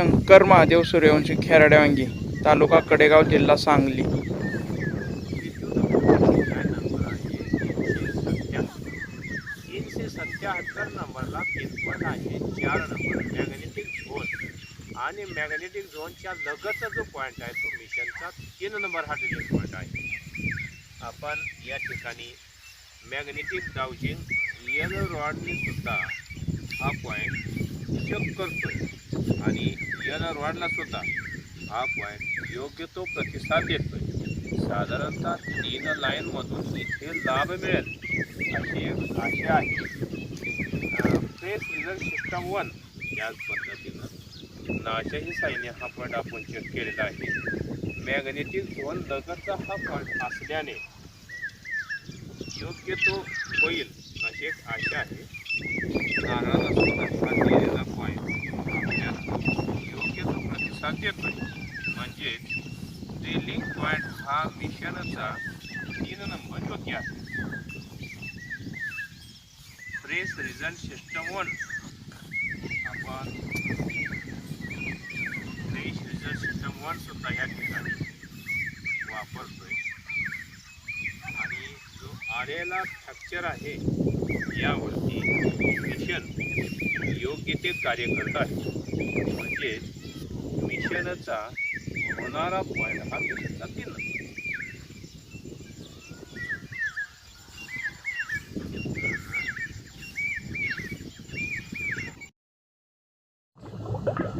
शंकर महादेव सूर्यवंशी खेराडेवांगी तालुका कडेगाव जिल्हा सांगली. तीनशे सत्याहत्तर नंबरला पिनकोड आहे चार नंबर मॅग्नेटिक झोन आणि मॅग्नेटिक झोनच्या लगतचा जो पॉईंट आहे तो मिशनचा तीन नंबर हा डिलीट पॉईंट आहे आपण या ठिकाणी मॅग्नेटिक डाउजिंग येलो रॉडने सुद्धा हा पॉईंट चेक करतोय. आणि येलो वाढला सुद्धा हा पॉईंट योग्य तो प्रतिसाद देतोय. साधारणतः तीन लाईनमधून इथे लाभ मिळेल अशी एक आशा आहे. प्रेस रिझल्ट सिस्टम वन याच पद्धतीनं नाशाही साईने हा पॉईंट आपण चेक केलेला आहे. मॅग्नेटिक झोन लगतचा हा पॉईंट असल्याने योग्य तो होईल अशी एक आशा आहे. नारळाला सुद्धा हा दिलेला पॉईंट आपल्याला योग्य तो प्रतिसाद म्हणजेच ड्रिलिंग पॉईंट हा मिशनचा तीन नंबर योग्य आहे. प्रेस रिझल्ट सिस्टम वन आपण प्रेस रिझल्ट सिस्टम वन सुद्धा या ठिकाणी वापरतोय. आणि जो आलेला फ्रॅक्चर आहे यावरती मिशन योग्य ते कार्य करत आहे. म्हणजेच मिशनचा होणारा पॉईंट हा मिशनचा तीन number Yellow